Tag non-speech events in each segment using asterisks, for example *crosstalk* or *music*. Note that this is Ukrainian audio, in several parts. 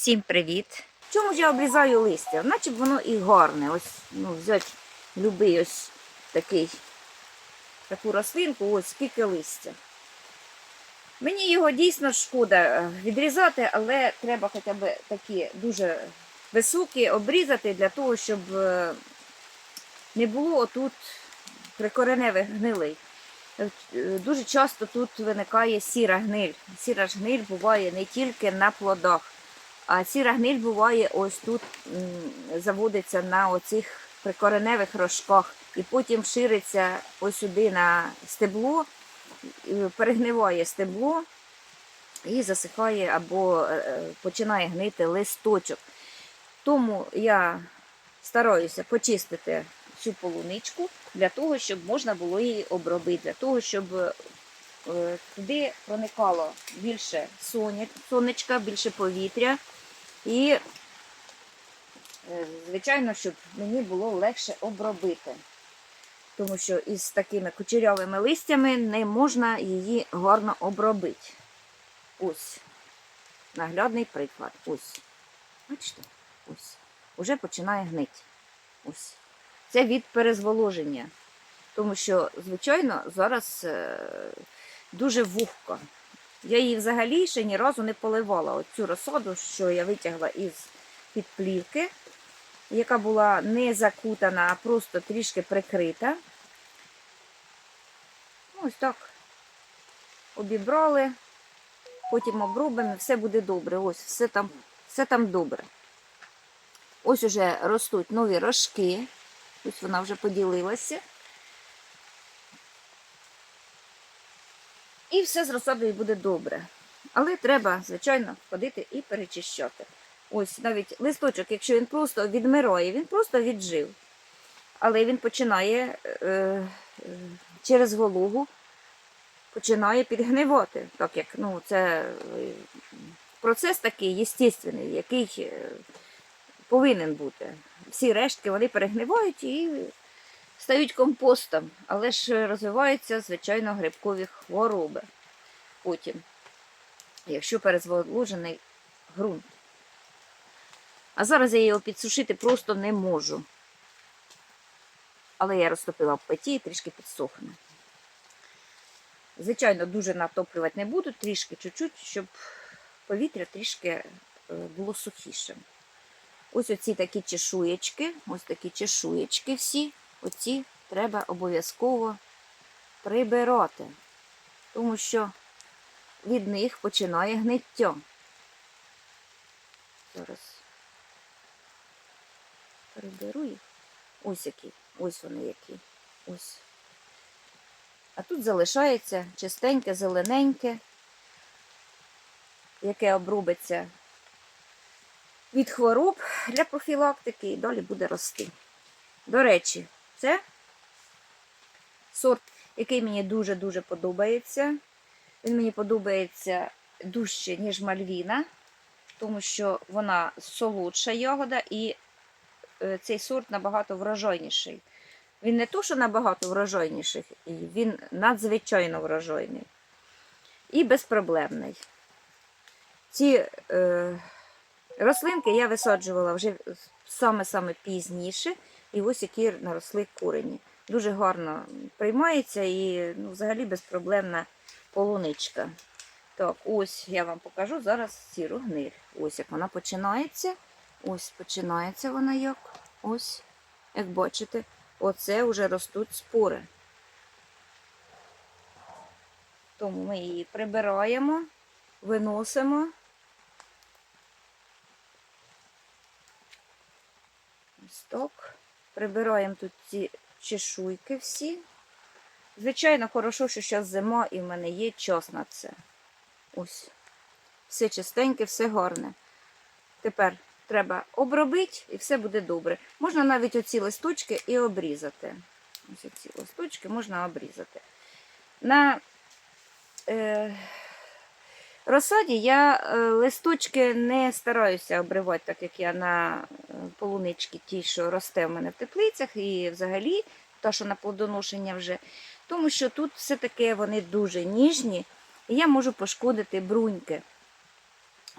Всім привіт! Чому ж я обрізаю листя? Наче воно і гарне. Ось, ну, взяти любий ось такий, таку рослинку, ось скільки листя. Мені його дійсно шкода е, відрізати, але треба хоча б такі дуже високі обрізати для того, щоб е, не було отут прикореневих гнилей. Е, Дуже часто тут виникає сіра гниль. Сіра ж гниль буває не тільки на плодах, а сіра гниль буває ось тут заводиться на оцих прикореневих рожках і потім шириться ось сюди на стебло, перегниває стебло і засихає або е, починає гнити листочок. Тому я стараюся почистити цю полуничку для того, щоб можна було її обробити, для того, щоб е, туди проникало більше сонечка, більше повітря. І, е, звичайно, щоб мені було легше обробити. Тому що із такими кучерявими листями не можна її гарно обробити. Ось. Наглядний приклад. Ось. Бачите? Ось. Уже починає гнити. Ось. Це від перезволоження. Тому що, звичайно, зараз е, дуже вухко. Я її взагалі ще ні разу не поливала. Оцю розсаду, що я витягла із під плівки, яка була не закутана, а просто трішки прикрита. Ну, Ось так. Обібрали, потім обробимо, все буде добре. Ось, все там, все там добре. Ось уже ростуть нові рожки. Ось вона вже поділилася. І все з розсадою буде добре. Але треба, звичайно, ходити і перечищати. Ось навіть листочок, якщо він просто відмирає, він просто віджив. Але він починає е, е, через вологу починає підгнивати. Так як ну, це е, процес такий естественний, який е, повинен бути. Всі рештки вони перегнивають і стають компостом, але ж розвиваються, звичайно, грибкові хвороби потім, якщо перезволожений ґрунт. А зараз я його підсушити просто не можу. Але я розтопила в петі і трішки підсохне. Звичайно, дуже натоплювати не буду, трішки чуть-чуть, щоб повітря трішки е, було сухішим. Ось оці такі чешуєчки, ось такі чешуєчки всі, оці треба обов'язково прибирати, тому що від них починає гниття. Зараз приберу їх. Ось які, ось вони які. Ось. А тут залишається чистеньке, зелененьке, яке обрубиться від хвороб для профілактики і далі буде рости. До речі, це сорт, який мені дуже-дуже подобається. Він мені подобається дужче, ніж мальвіна, тому що вона солодша ягода і е, цей сорт набагато врожайніший. Він не то, що набагато врожайніший, він надзвичайно врожайний і безпроблемний. Ці е, рослинки я висаджувала вже саме-саме пізніше, і ось які наросли корені. Дуже гарно приймається і ну, взагалі безпроблемна полуничка. Так, ось я вам покажу зараз сіру гниль. Ось як вона починається. Ось починається вона як. Ось, як бачите, оце вже ростуть спори. Тому ми її прибираємо, виносимо. Ось так. Прибираємо тут ці чешуйки всі. Звичайно, хорошо, що зараз зима і в мене є час на це. Ось. Все чистеньке, все гарне. Тепер треба обробити і все буде добре. Можна навіть оці листочки і обрізати. Ось оці листочки можна обрізати. На е, розсаді я е, листочки не стараюся обривати, так як я на е, полунички ті, що росте в мене в теплицях, і взагалі та, що на плодоношення вже. Тому що тут все-таки вони дуже ніжні, і я можу пошкодити бруньки.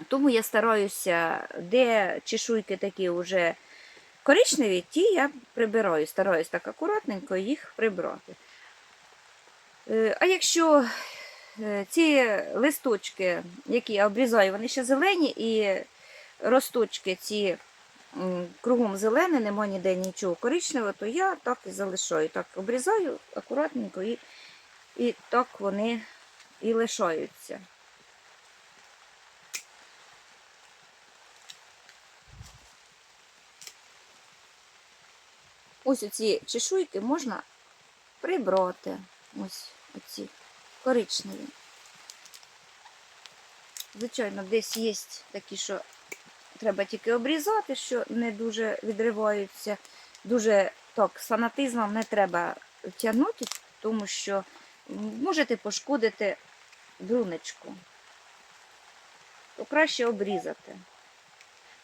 Тому я стараюся, де чешуйки такі вже коричневі, ті я прибираю. Стараюсь так акуратненько їх прибрати. Е, А якщо ці листочки, які я обрізаю, вони ще зелені, і росточки ці кругом зелені, нема ніде нічого коричневого, то я так і залишаю. Так обрізаю акуратненько і, і так вони і лишаються. Ось оці чешуйки можна прибрати. Ось оці коричневі. Звичайно, десь є такі, що треба тільки обрізати, що не дуже відриваються. Дуже так, фанатизмом не треба тягнути, тому що можете пошкодити брунечку. То краще обрізати.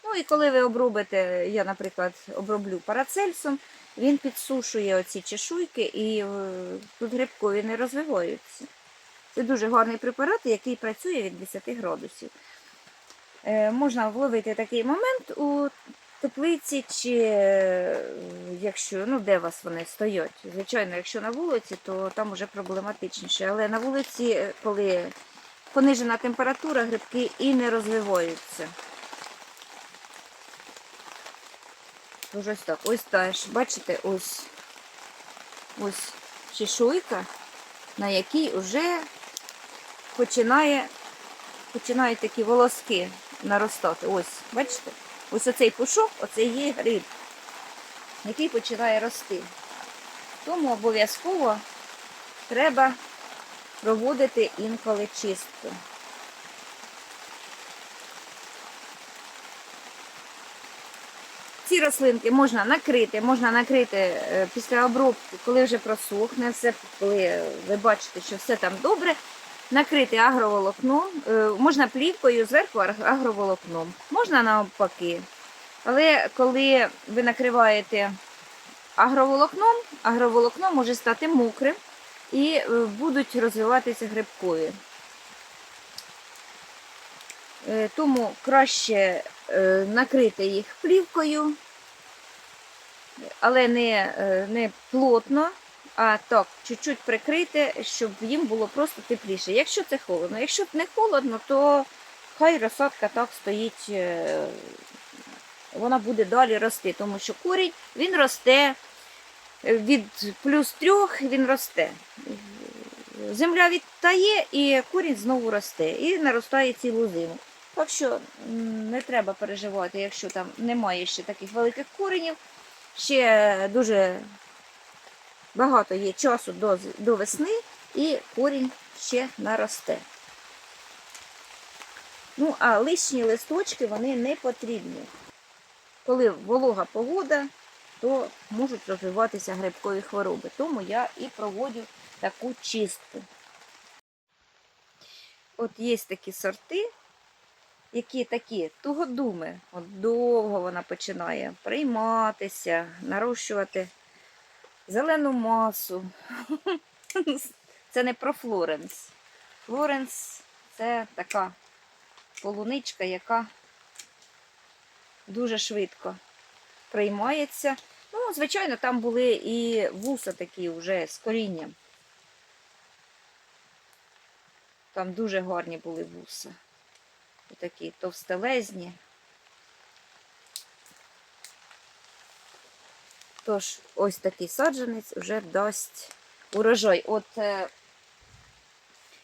Ну і коли ви обробите, я, наприклад, оброблю парацельсом, він підсушує оці чешуйки і е, тут грибкові не розвиваються. Це дуже гарний препарат, який працює від 10 градусів. Е, можна вловити такий момент у теплиці, чи е, якщо, ну, де у вас вони стоять. Звичайно, якщо на вулиці, то там вже проблематичніше. Але на вулиці, е, коли понижена температура, грибки і не розвиваються. Тож ось так. Ось теж, бачите, ось ось чешуйка, на якій вже починає, починають такі волоски наростати. Ось, бачите? Ось оцей пушок, оце є гриб, який починає рости. Тому обов'язково треба проводити інколи чистку. Ці рослинки можна накрити, можна накрити е, після обробки, коли вже просохне все, коли ви бачите, що все там добре. Накрити агроволокном, е, можна плівкою зверху агроволокном, можна навпаки. Але коли ви накриваєте агроволокном, агроволокно може стати мокрим і е, будуть розвиватися грибкові. Е, Тому краще накрити їх плівкою, але не, не плотно, а так, чуть-чуть прикрити, щоб їм було просто тепліше. Якщо це холодно. Якщо не холодно, то хай розсадка так стоїть, е, вона буде далі рости, тому що корінь він росте е, від плюс трьох, він росте. Земля відтає і корінь знову росте і наростає цілу зиму. Так що не треба переживати, якщо там немає ще таких великих коренів. Ще дуже багато є часу до, до весни і корінь ще наросте. Ну, а лишні листочки вони не потрібні. Коли волога погода, то можуть розвиватися грибкові хвороби. Тому я і проводжу таку чистку. От є такі сорти, які такі тугодуми. От довго вона починає прийматися, нарощувати зелену масу. *laughs* Це не про Флоренс. Флоренс це така полуничка, яка дуже швидко приймається. Ну, звичайно, там були і вуса такі вже з корінням. Там дуже гарні були вуса. Такі товстелезні. Тож, ось такий саджанець вже дасть урожай. От е,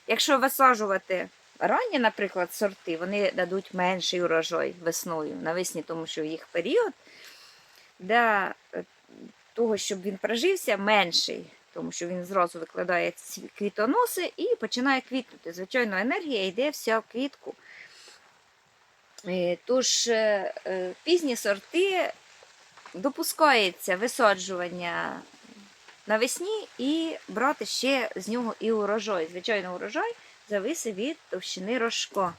якщо висаджувати ранні, наприклад, сорти, вони дадуть менший урожай весною навесні, тому що їх період для е, того, щоб він прожився, менший, тому що він зразу викладає квітоноси і починає квітнути. Звичайно, енергія йде вся в квітку. Е, Тож е, пізні сорти допускається висаджування навесні і брати ще з нього і урожай. Звичайно, урожай зависить від товщини рожка.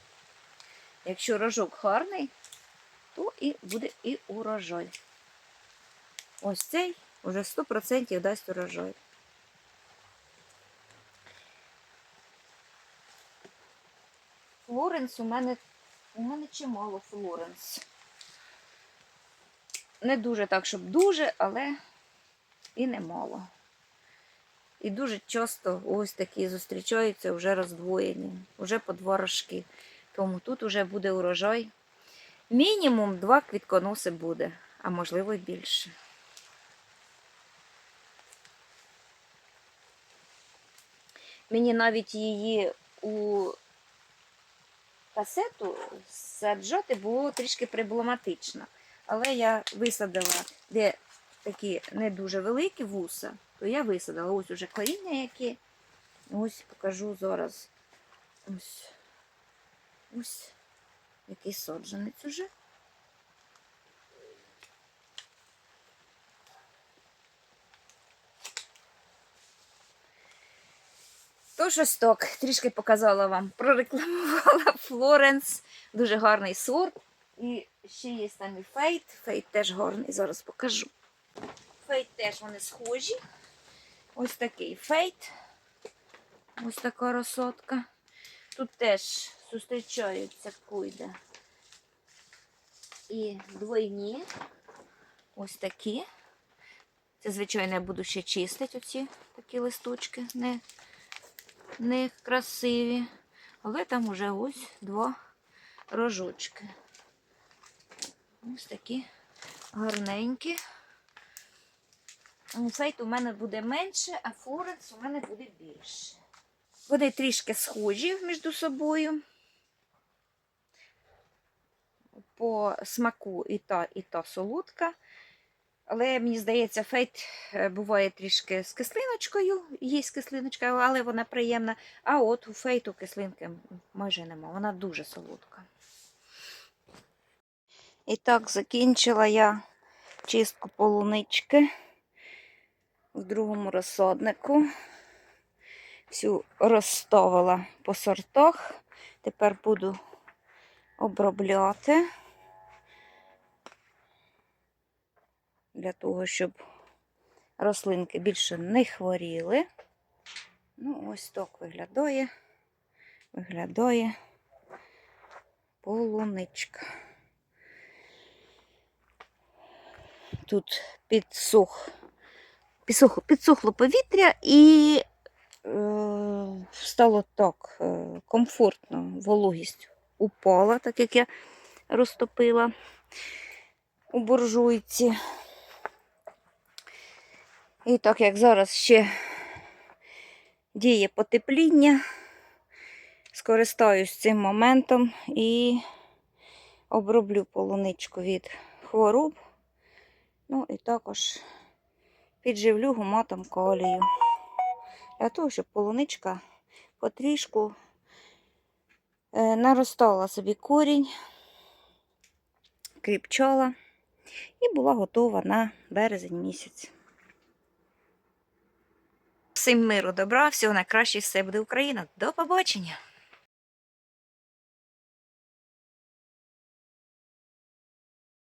Якщо рожок гарний, то і буде і урожай. Ось цей уже 100% дасть урожай. Флоренс у мене У мене чимало Флоренс. Не дуже так, щоб дуже, але і немало. І дуже часто ось такі зустрічаються вже роздвоєні, вже по два рожки. Тому тут вже буде урожай. Мінімум два квітконоси буде, а можливо й більше. Мені навіть її у касету саджати було трішки проблематично. Але я висадила, де такі не дуже великі вуса, то я висадила ось уже коріння яке. Ось покажу зараз. Ось. Ось який саджанець уже. Ось так, трішки показала вам, прорекламувала *laughs* Флоренс. Дуже гарний сорт. І ще є там і фейт. Фейт теж гарний, зараз покажу. Фейт теж вони схожі. Ось такий фейт. Ось така розсотка. Тут теж зустрічаються куйда. І двойні. Ось такі. Це, звичайно, я буду ще чистити оці такі листочки. Не, не красиві. Але там уже ось два рожочки. Ось такі гарненькі. Ну, Фейт у мене буде менше, а флоренс у мене буде більше. Вони трішки схожі між собою. По смаку і та, і та солодка. Але мені здається, фейт е, буває трішки з кислиночкою. Є з кислиночкою, але вона приємна. А от у фейту кислинки майже нема. Вона дуже солодка. І так, закінчила я чистку полунички в другому розсаднику. Всю розставила по сортах. Тепер буду обробляти для того, щоб рослинки більше не хворіли. Ну, ось так виглядає, виглядає полуничка. Тут підсух, підсухло, підсухло повітря і е, стало так е, комфортно, вологість упала, так як я розтопила у буржуйці. І так як зараз ще діє потепління, скористаюсь цим моментом і оброблю полуничку від хвороб. Ну і також підживлю гуматом калію. Для того, щоб полуничка потрішку е, наростала собі корінь, кріпчала і була готова на березень місяць. Всім миру, добра, всього найкраще, все буде Україна. До побачення!